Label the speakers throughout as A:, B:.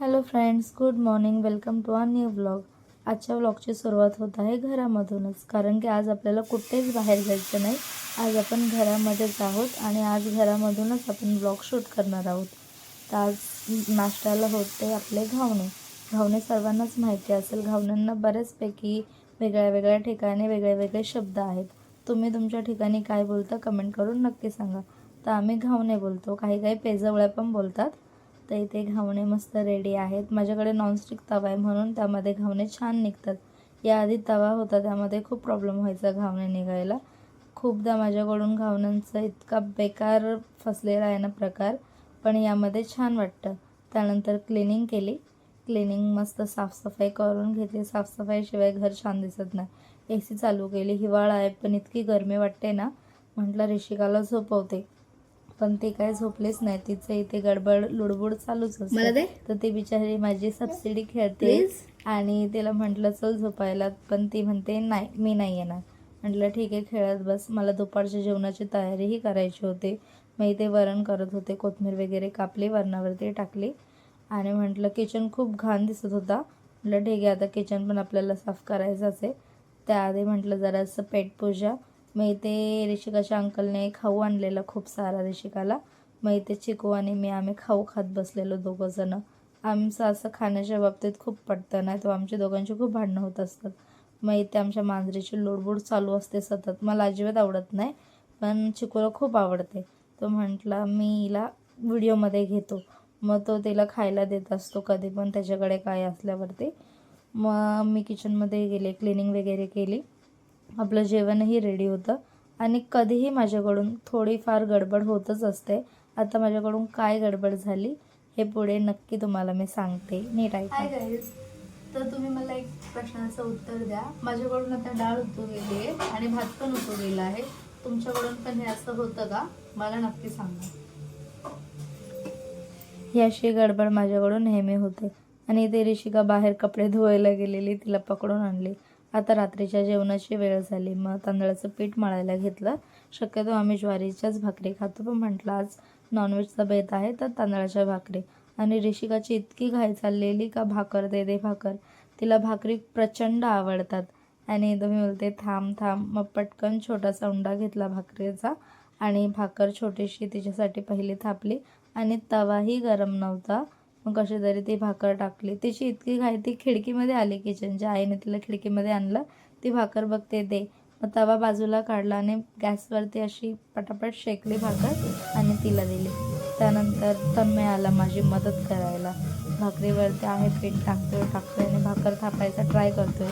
A: Hello friends good morning. Welcome to our new blog आजच्या ब्लॉगची सुरुवात होत आहे घरामधूनच कारण की आज आपल्याला कुठेच बाहेर जायचं नाही. आज आपण घरामध्येच आहोत आणि आज घरामधूनच आपण ब्लॉग शूट करणार आहोत. तर आज नाश्त्याला होते आपले घावणे. घावणे सर्वांनाच माहिती असेल. घावण्यांना बऱ्याचपैकी वेगळ्या वेगळ्या ठिकाणी वेगळे वेगळे शब्द आहेत. तुम्ही तुमच्या ठिकाणी काय बोलता कमेंट करून नक्की सांगा. तर आम्ही घावणे बोलतो. काही काही पेजवळ्या पण बोलतात. तर इथे घावणे मस्त रेडी आहेत. माझ्याकडे नॉनस्टिक तवा आहे म्हणून त्यामध्ये घावणे छान निघतात. याआधी तवा होता त्यामध्ये खूप प्रॉब्लेम व्हायचा घावणे निघायला. खूपदा माझ्याकडून घावण्यांचा इतका बेकार फसलेला आहे ना प्रकार पण यामध्ये छान वाटतं. त्यानंतर क्लिनिंग केली. क्लिनिंग मस्त साफसफाई करून घेतली. साफसफाईशिवाय घर छान दिसत नाही. ए सी चालू केली. हिवाळा आहे पण इतकी गरमी वाटते ना. म्हटलं ऋषिकाला झोपवते. पण ती काय झोपलीच नाही. तिचं इथे गडबड लुडबुड चालूच असते. तर ती बिचारी माझी सबसिडी खेळते. आणि तिला म्हटलं चल झोपायला. पण ती म्हणते नाही मी नाही येणार. म्हटलं ठीक आहे खेळत बस. मला दुपारच्या जेवणाची तयारीही करायची होती. मग इथे वरण करत होते. कोथिंबीर वगैरे कापली वरणावरती टाकली. आणि म्हटलं किचन खूप घाण दिसत होता. म्हटलं ठीक आहे आता किचन पण आपल्याला साफ करायचंच आहे. त्याआधी म्हटलं जरासं पेटपूजा मग इथे ऋषिकाच्या अंकलने खाऊ आणलेला खूप सारा ऋषिकाला. मग इथे चिकू आणि मी आम्ही खाऊ खात बसलेलो दोघं जण. आमचं असं खाण्याच्या बाबतीत खूप पटतं नाही तो आमच्या दोघांची खूप भांडणं होत असतात. मग इथे आमच्या मांजरीची लोडबोड चालू असते सतत. मला अजिबात आवडत नाही पण चिकूला खूप आवडते. तो म्हटला मी हिला व्हिडिओमध्ये घेतो. मग तो तिला खायला देत असतो कधी पण त्याच्याकडे काय असल्यावरती. मग मी किचनमध्ये गेले क्लिनिंग वगैरे केली. आपलं जेवणही रेडी होतं. आणि कधीही माझ्याकडून थोडीफार गडबड होतच असते. आता माझ्याकडून काय गडबड झाली हे पुढे नक्की तुम्हाला मी सांगते. नीट
B: गाईज तर तुम्ही मला एक प्रश्नाचं उत्तर द्या. माझ्याकडून आता डाळ उतू गेली आहे आणि भात पण उतू गेला आहे. तुमच्याकडून पण हे असं होतं का? मला नक्की सांगा.
A: ही अशी गडबड माझ्याकडून नेहमी होते. आणि इथे ऋषिका बाहेर कपडे धुवायला गेलेली तिला पकडून आणली. आता रात्रीच्या जेवणाची वेळ झाली. मग तांदळाचं पीठ मळायला घेतलं. शक्यतो आम्ही ज्वारीच्याच भाकरी खातो. पण म्हटलं आज नॉनव्हेजचा बेत आहे तर तांदळाच्या भाकरी. आणि ऋषिकाची इतकी घाई चाललेली का भाकर दे दे भाकर. तिला भाकरी प्रचंड आवडतात. आणि तुम्ही बोलते थांब थांब. मग पटकन छोटासा उंडा घेतला भाकरीचा आणि भाकर छोटीशी तिच्यासाठी पहिली थापली. आणि तवाही गरम नव्हता. मग कशी तरी ती भाकर टाकली. तिची इतकी घाई ती खिडकीमध्ये आली किचनच्या आईने तिला खिडकीमध्ये आणलं. ती भाकर बघते दे. मग तवा बाजूला काढला आणि गॅसवरती अशी पटापट शेकली भाकर आणि तिला दिली. त्यानंतर तन्मय आला माझी मदत करायला. भाकरीवरती आहे पीठ टाकतोय टाकतोय आणि भाकर थापायचा ट्राय करतोय.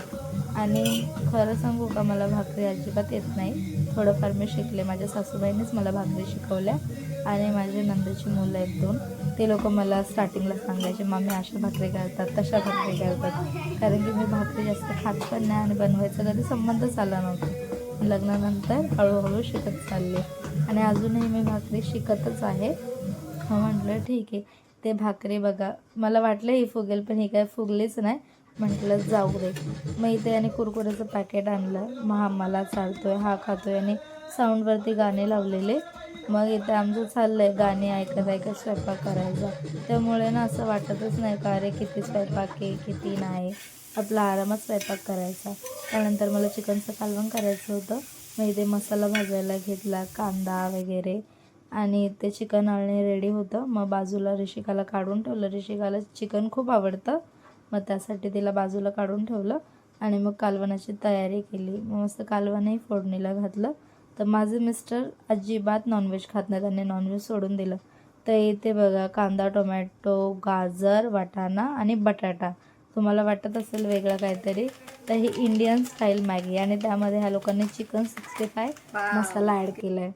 A: आणि खरं सांगू का मला भाकरी अजिबात येत नाही. थोडंफार मी शिकले. माझ्या सासूबाईनेच मला भाकरी शिकवल्या आणि माझे नंदेची मुलं आहेत दोन. ते लोक मला स्टार्टिंगला सांगायचे मामी अशा भाकरी करतात तशा भाकरी करतात कारण की मी भाकरी जास्त खात पण नाही आणि बनवायचा कधी संबंधच आला नव्हता. लग्नानंतर हळूहळू शिकत चालले. आणि अजूनही मी भाकरी शिकतच आहे. म्हटलं ठीक आहे ते भाकरी बघा. मला वाटलं ही फुगेल पण ही काय फुगलीच नाही. म्हटलं जाऊ दे. मग इथे आणि कुरकुऱ्याचं पॅकेट आणलं. मग हा मला चालतोय हा खातोय आणि साऊंडवरती गाणे लावलेले. मग इथे आमचं चाललं आहे गाणी ऐकत ऐकत स्वयंपाक करायचा. त्यामुळे ना असं वाटतच नाही का अरे किती स्वयंपाक आहे किती नाही. आपला आरामात स्वयंपाक करायचा. त्यानंतर मला चिकनचं कालवण करायचं होतं. मग इथे मसाला भाजायला घेतला कांदा वगैरे. आणि ते चिकन आणणे रेडी होतं. मग बाजूला ऋषिकाला काढून ठेवलं. ऋषिकाला चिकन खूप आवडतं. मग त्यासाठी तिला बाजूला काढून ठेवलं. आणि मग कालवणाची तयारी केली. मग मस्त कालवणही फोडणीला घातलं. तर माझे मिस्टर अजिबात नॉनव्हेज खात नाही. त्यांनी नॉनव्हेज सोडून दिलं. तर इथे बघा कांदा टोमॅटो गाजर वाटाणा आणि बटाटा. तुम्हाला वाटत असेल वेगळं काहीतरी तर ही इंडियन स्टाईल मॅगी आणि त्यामध्ये ह्या लोकांनी chicken sixty five masala add केला आहे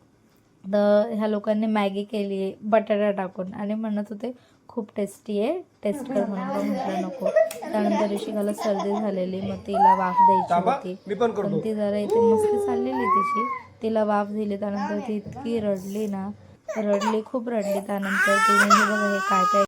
A: तर ह्या लोकांनी मॅगी केली आहे बटाटा टाकून. आणि म्हणत होते खूप टेस्टी आहे टेस्ट कर म्हणून. म्हटलं नको. त्यानंतर ऋषिकाला सर्दी झालेली मग तिला वाफ द्यायची होती. पण ती जरा इथे मस्ती चाललेली तिची. तिला वाफ दिली त्यानंतर ती इतकी रडली ना. रडली खूप रडली. त्यानंतर तिने हे बघा हे काय काय